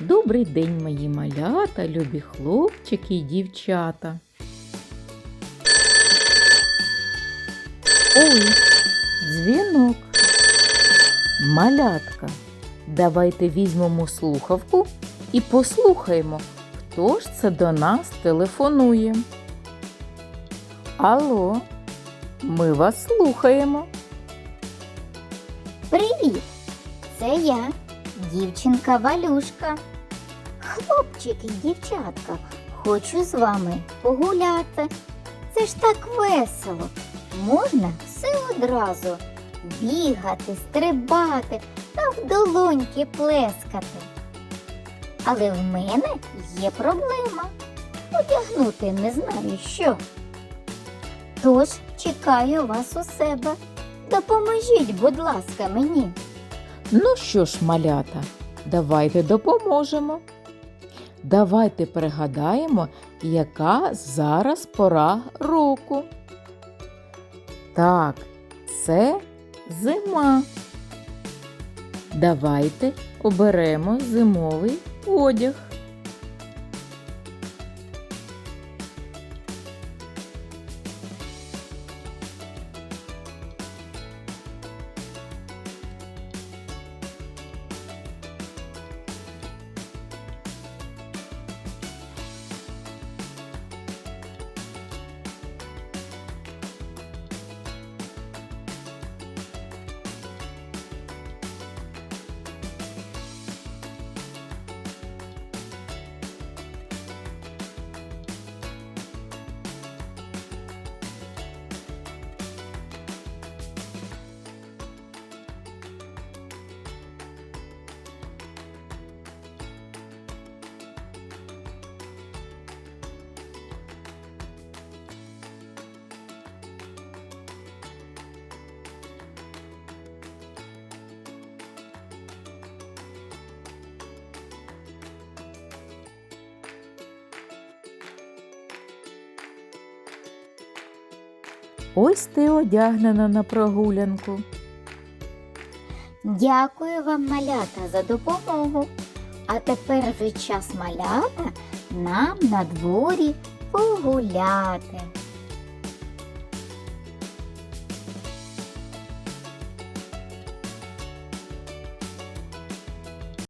Добрий день, мої малята, любі хлопчики і дівчата. Ой, дзвінок. Малятка. Давайте візьмемо слухавку і послухаємо, хто ж це до нас телефонує. Алло, ми вас слухаємо. Привіт! Це я, дівчинка Валюшка. Хлопчики, дівчатка, хочу з вами погуляти. Це ж так весело. Можна все одразу бігати, стрибати та в долоньки плескати. Але в мене є проблема. Одягнути не знаю що. Тож чекаю вас у себе. Допоможіть, будь ласка, мені. Ну що ж, малята, давайте допоможемо. Давайте пригадаємо, яка зараз пора року. Так, це зима. Давайте оберемо зимовий одяг. Ось ти одягнена на прогулянку. Дякую вам, малята, за допомогу. А тепер вже час малята нам на дворі погуляти.